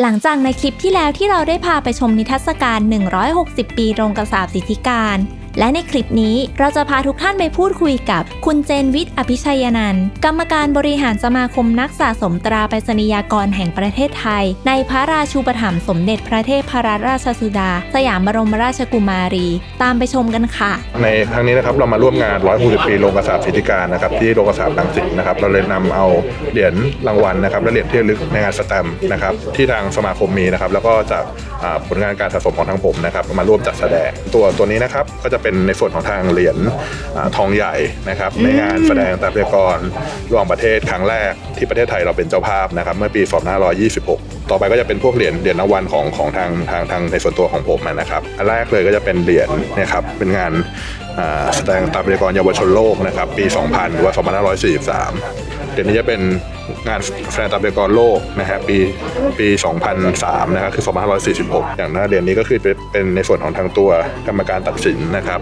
หลังจากในคลิปที่แล้วที่เราได้พาไปชมนิทรรศการ 160 ปีโรงกษาบสิทธิการ และในคลิปนี้เราจะพาทุกท่านไปพูดคุยกับ คุณเจนวิทย์อภิชัยนันท์กรรมการบริหารสมาคมนักสะสมตราไปรษณียากรแห่งประเทศไทย ในพระราชูปถัมภ์สมเด็จพระเทพพระราชสุดา สยามบรมราชกุมารี ตามไปชมกันค่ะ ในครั้งนี้นะครับเรามาร่วมงาน 160 ปีโรงกษาปสิทธิการนะครับที่โรงกษาปลังสิตนะครับเราเลยนำเอาเหรียญรางวัลนะครับและเหรียญที่ระลึกในงานสแตมป์นะครับที่ทางสมาคมมีนะครับแล้วก็จากผลงานการสะสมของทางผมนะครับมาร่วมจัดแสดงตัวตัวนี้นะครับก็จะเป็นในส่วนของทางเหรียญอ่าทองใหญ่นะครับในงานแสดงตราพยากรณ์ระหว่างประเทศครั้งแรกที่ประเทศไทยเราเป็นเจ้าภาพนะครับเมื่อปี 2526 ต่อไปก็จะเป็นพวกเหรียญเหรียญรางวัลของของทางทางทางในส่วนตัวของผมนะครับอันแรกเลยก็จะเป็นเหรียญเนะครับเป็นงานอ่าแสดงตราพยากรณ์เยาวชนโลกนะครับปี 2000 หรือว่า 2543เหรียญนี้จะเป็นงานแสดงตราพยากรณ์โลกนะฮะปีปี 2003 นะครับคือ 2546 อย่างหน้าเหรียญนี้ก็คือเป็นเป็นในส่วนของทางตัวกรรมการตัดสินนะครับ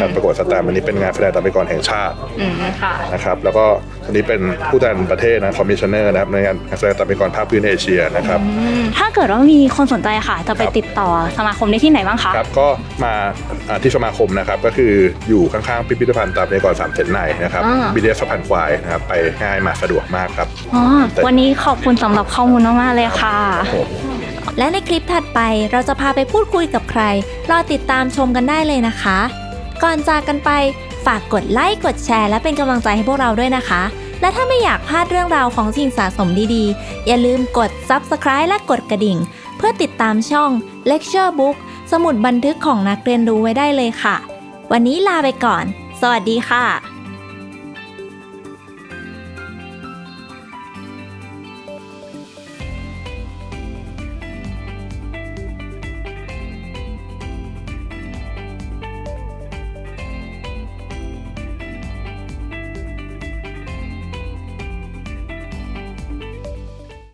การประกวดสแตมป์อันนี้เป็นงานแสดงตราพยากรณ์แห่งชาติอืมค่ะนะครับแล้วก็ อันนี้เป็นผู้แทนประเทศนะคอมมิชเนอร์นะครับในงานแสดงตามเป็นกรภาคพื้นเอเชียนะครับอืมถ้าเกิดว่ามีคนสนใจค่ะ จะไปครับติดต่อสมาคมได้ที่ไหนบ้างคะครับก็มาอ่าที่สมาคมนะครับก็คืออยู่ข้างๆพิพิธภัณฑ์ตามเป็นกรสามเซนในนะครับอ่าบีเดียสะพานควายนะครับไปง่ายมาสะดวกมากครับอ๋อวันนี้ขอบคุณสำหรับข้อมูลมากๆเลยค่ะและในคลิปถัดไปเราจะพาไปพูดคุยกับใคร รอติดตามชมกันได้เลยนะคะ ก่อนจากกันไป ฝากกดไลค์ กดแชร์ และเป็นกำลังใจให้พวกเราด้วยนะคะ และถ้าไม่อยากพลาดเรื่องราวของสิ่งสะสมดีๆ อย่าลืมกด Subscribe และกดกระดิ่ง เพื่อติดตามช่อง Lecture Book สมุดบันทึกของนักเรียนรู้ไว้ได้เลยค่ะ วันนี้ลาไปก่อน สวัสดีค่ะ